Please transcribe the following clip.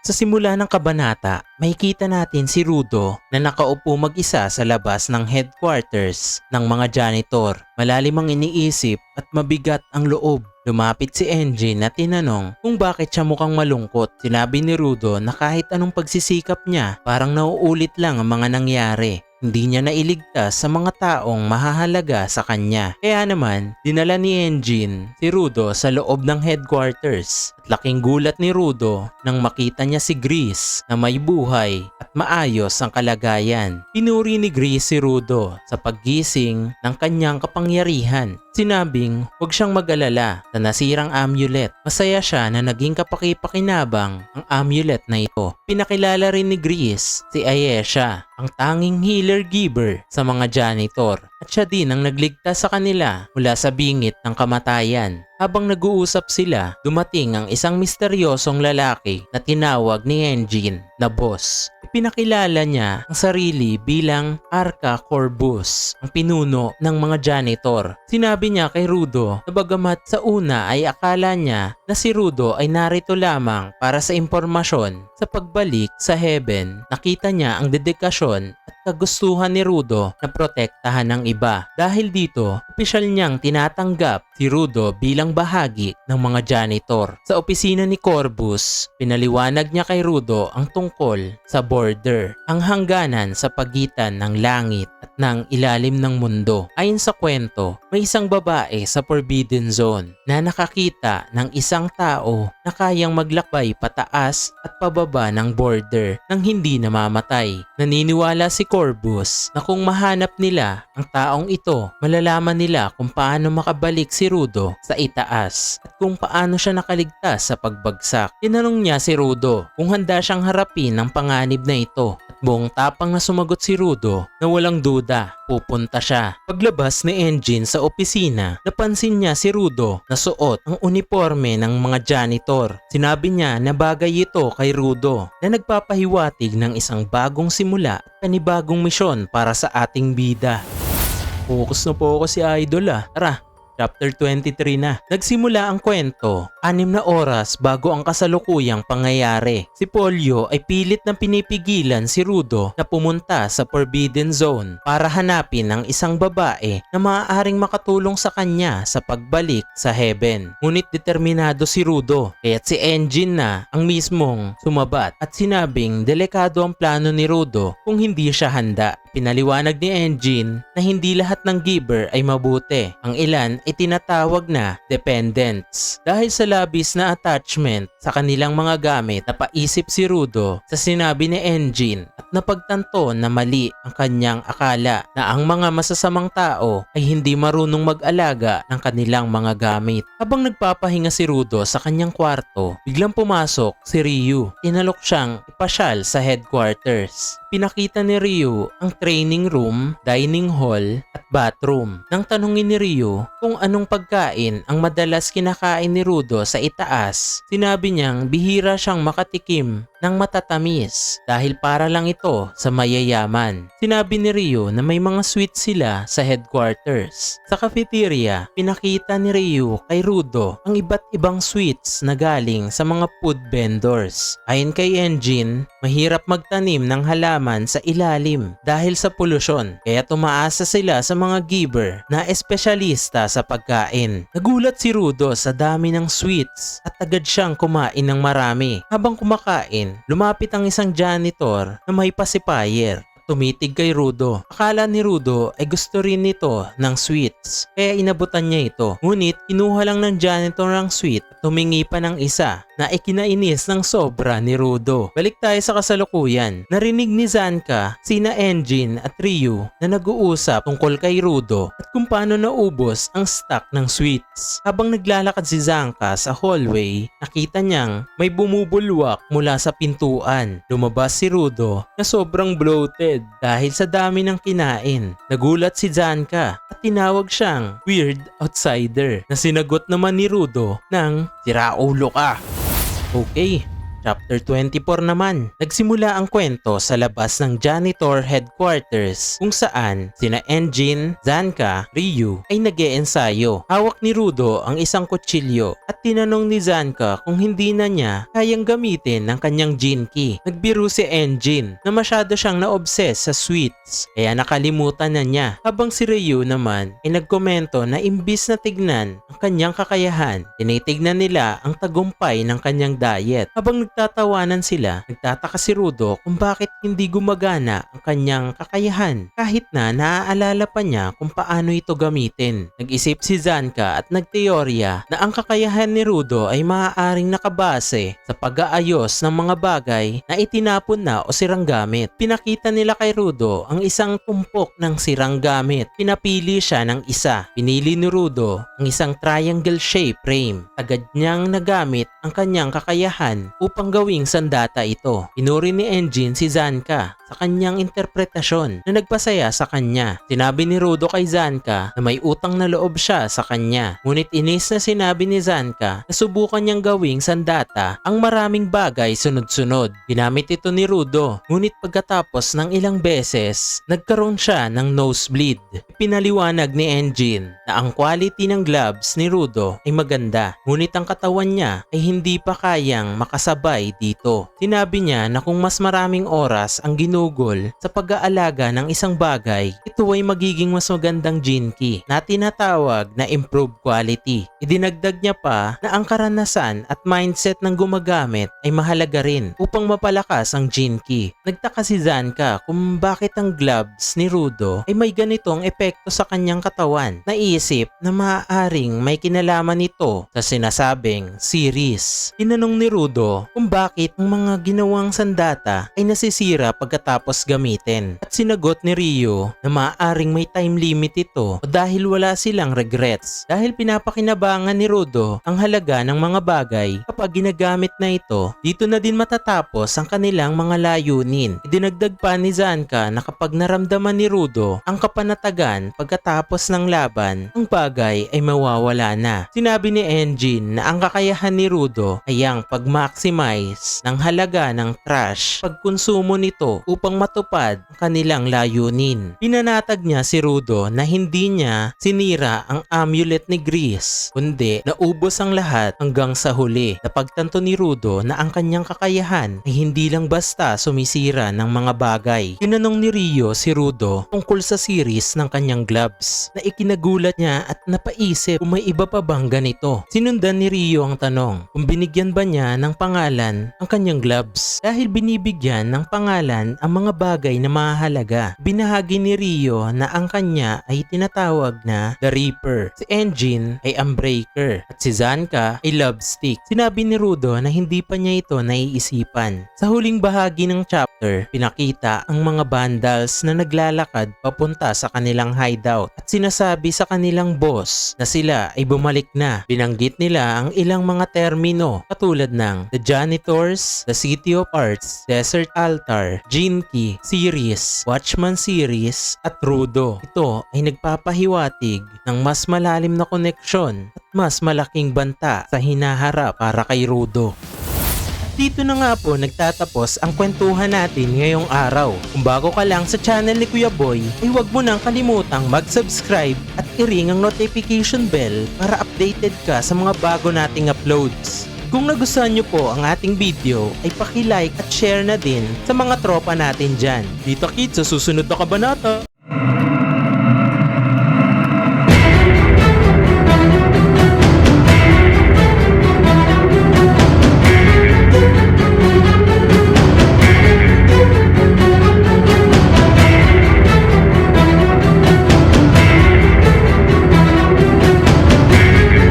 Sa simula ng kabanata, makikita natin si Rudo na nakaupo mag-isa sa labas ng headquarters ng mga janitor. Malalim ang iniisip at mabigat ang loob. Lumapit si Engine na tinanong kung bakit siya mukhang malungkot. Sinabi ni Rudo na kahit anong pagsisikap niya, parang nauulit lang ang mga nangyari. Hindi niya nailigtas sa mga taong mahahalaga sa kanya. Kaya naman, dinala ni Engine si Rudo sa loob ng headquarters. At laking gulat ni Rudo nang makita niya si Grease na may buhay at maayos ang kalagayan. Pinuri ni Grease si Rudo sa paggising ng kanyang kapangyarihan. Sinabing huwag siyang mag-alala sa nasirang amulet. Masaya siya na naging kapaki-pakinabang ang amulet na ito. Pinakilala rin ni Grease si Ayesha, ang tanging healer giver sa mga janitor. At siya din ang nagligtas sa kanila mula sa bingit ng kamatayan. Habang nag-uusap sila, dumating ang isang misteryosong lalaki na tinawag ni Engine na boss. Pinakilala niya ang sarili bilang Arca Corbus, ang pinuno ng mga janitor. Sinabi niya kay Rudo na bagamat sa una ay akala niya na si Rudo ay narito lamang para sa impormasyon sa pagbalik sa heaven, nakita niya ang dedikasyon at kagustuhan ni Rudo na protektahan ng iba. Dahil dito, opisyal niyang tinatanggap si Rudo bilang bahagi ng mga janitor. Sa opisina ni Corbus, pinaliwanag niya kay Rudo ang tungkol sa border, ang hangganan sa pagitan ng langit at ng ilalim ng mundo. Ayon sa kwento, may isang babae sa Forbidden Zone na nakakita ng isang tao na kayang maglakbay pataas at pababa ng border nang hindi namamatay. Naniniwala si Corbus na kung mahanap nila ang taong ito, malalaman nila kung paano makabalik si Rudo sa itaas at kung paano siya nakaligtas sa pagbagsak. Tinanong niya si Rudo kung handa siyang harapin ang panganib na ito at buong tapang na sumagot si Rudo na walang duda, pupunta siya. Paglabas ni Engine sa opisina, napansin niya si Rudo na suot ang uniforme ng mga janitor. Sinabi niya na bagay ito kay Rudo na nagpapahiwatig ng isang bagong simula at panibagong misyon para sa ating bida. Focus na po ako si Idol ah. Tara, Chapter 23 na. Nagsimula ang kwento, anim na oras bago ang kasalukuyang pangyayari. Si Polio ay pilit na pinipigilan si Rudo na pumunta sa Forbidden Zone para hanapin ang isang babae na maaaring makatulong sa kanya sa pagbalik sa Heaven. Ngunit determinado si Rudo, kaya't si Engine na ang mismong sumabat at sinabing delikado ang plano ni Rudo kung hindi siya handa. Pinaliwanag ni Engine na hindi lahat ng giver ay mabuti. Ang ilan ay tinatawag na dependents. Dahil sa labis na attachment sa kanilang mga gamit, napaisip si Rudo sa sinabi ni Engine at napagtanto na mali ang kanyang akala na ang mga masasamang tao ay hindi marunong mag-alaga ng kanilang mga gamit. Habang nagpapahinga si Rudo sa kanyang kwarto, biglang pumasok si Ryu. Tinalok siyang ipasyal sa headquarters. Pinakita ni Ryu ang training room, dining hall at bathroom. Nang tanungin ni Ryu kung anong pagkain ang madalas kinakain ni Rudo sa itaas, sinabi niyang bihira siyang makatikim ng matatamis dahil para lang ito sa mayayaman. Sinabi ni Ryu na may mga sweet sila sa headquarters. Sa cafeteria, pinakita ni Ryu kay Rudo ang iba't ibang sweets na galing sa mga food vendors. Ayon kay Engine, mahirap magtanim ng halaman sa ilalim dahil sa polusyon kaya tumaasa sila sa mga giver na espesyalista sa pagkain. Nagulat si Rudo sa dami ng sweets at agad siyang kumain ng marami. Habang kumakain, lumapit ang isang janitor na may pacifier tumitig kay Rudo. Akala ni Rudo ay gusto rin nito ng sweets, kaya inabutan niya ito. Ngunit kinuha lang ng janitor ang sweet at humingi pa ng isa na ikinainis ng sobra ni Rudo. Balik tayo sa kasalukuyan. Narinig ni Zanka, sina Engine at Ryu na nag-uusap tungkol kay Rudo at kung paano naubos ang stock ng sweets. Habang naglalakad si Zanka sa hallway, nakita niyang may bumubulwak mula sa pintuan. Lumabas si Rudo na sobrang bloated dahil sa dami ng kinain. Nagulat si Zanka at tinawag siyang weird outsider na sinagot naman ni Rudo ng siraulo ka. Okay, Chapter 24 naman, nagsimula ang kwento sa labas ng janitor headquarters kung saan sina Enjin, Zanka, Ryu ay nag ensayo Hawak ni Rudo ang isang kutsilyo at tinanong ni Zanka kung hindi na niya kayang gamitin ng kanyang Jinki. Nagbiro si Enjin na masyado siyang na-obsess sa sweets kaya nakalimutan na niya habang si Ryu naman ay nagkomento na imbis na tignan ang kanyang kakayahan, tinitignan nila ang tagumpay ng kanyang diet. Habang nagtatawanan sila, nagtataka si Rudo kung bakit hindi gumagana ang kanyang kakayahan kahit na naaalala pa niya kung paano ito gamitin. Nag-isip si Zanka at nagteorya na ang kakayahan ni Rudo ay maaaring nakabase sa pag-aayos ng mga bagay na itinapon na o sirang gamit. Pinakita nila kay Rudo ang isang tumpok ng sirang gamit. Pinapili siya ng isa. Pinili ni Rudo ang isang triangle shape frame. Agad niyang nagamit ang kanyang kakayahan upang gawing sandata ito. Pinuri ni Engine si Zanka sa kanyang interpretasyon na nagpasaya sa kanya. Sinabi ni Rudo kay Zanka na may utang na loob siya sa kanya. Ngunit inis na sinabi ni Zanka na subukan niyang gawing sandata ang maraming bagay sunod-sunod. Ginamit ito ni Rudo. Ngunit pagkatapos ng ilang beses, nagkaroon siya ng nosebleed. Pinaliwanag ni Engine na ang quality ng gloves ni Rudo ay maganda. Ngunit ang katawan niya ay hindi pa kayang makasabay dito. Sinabi niya na kung mas maraming oras ang ginugol sa pag-aalaga ng isang bagay, ito ay magiging mas magandang Jinki na tinatawag na improved quality. Idinagdag niya pa na ang karanasan at mindset ng gumagamit ay mahalaga rin upang mapalakas ang Jinki. Nagtaka si Zanka kung bakit ang gloves ni Rudo ay may ganitong epekto sa kanyang katawan. Naisip na maaaring may kinalaman ito sa sinasabing series. Tinanong ni Rudo kung bakit ang mga ginawang sandata ay nasisira pagkatapos gamitin. At sinagot ni Rio na maaaring may time limit ito o dahil wala silang regrets. Dahil pinapakinabangan ni Rudo ang halaga ng mga bagay kapag ginagamit na ito, dito na din matatapos ang kanilang mga layunin. Idinagdag pa ni Zanka na kapag naramdaman ni Rudo ang kapanatagan pagkatapos ng laban, ang bagay ay mawawala na. Sinabi ni Engine na ang kakayahan ni Rudo ay ang pag-maximize ng halaga ng trash pagkonsumo nito matupad ang kanilang layunin. Pinanatag niya si Rudo na hindi niya sinira ang amulet ni Gris, kundi naubos ang lahat hanggang sa huli. Napagtanto ni Rudo na ang kanyang kakayahan ay hindi lang basta sumisira ng mga bagay. Tinanong ni Rio si Rudo tungkol sa series ng kanyang gloves na ikinagulat niya at napaisip kung may iba pa bang ganito. Sinundan ni Rio ang tanong kung binigyan ba niya ng pangalan ang kanyang gloves dahil binibigyan ng pangalan ang mga bagay na mahalaga. Binahagi ni Rio na ang kanya ay tinatawag na The Reaper. Si Engine ay Unbreaker at si Zanka ay Love Stick. Sinabi ni Rudo na hindi pa niya ito naiisipan. Sa huling bahagi ng chapter, pinakita ang mga vandals na naglalakad papunta sa kanilang hideout at sinasabi sa kanilang boss na sila ay bumalik na. Binanggit nila ang ilang mga termino katulad ng The Janitors, The City of Arts, Desert Altar, Jinki, Series, Watchman Series at Rudo. Ito ay nagpapahiwatig ng mas malalim na koneksyon at mas malaking banta sa hinaharap para kay Rudo. Dito na nga po nagtatapos ang kwentuhan natin ngayong araw. Kung bago ka lang sa channel ni Kuya Boy, ay huwag mo nang kalimutang mag-subscribe at i-ring ang notification bell para updated ka sa mga bago nating uploads. Kung nagustuhan nyo po ang ating video, ay paki-like at share na din sa mga tropa natin dyan. Dito kids, sa susunod na kabanata!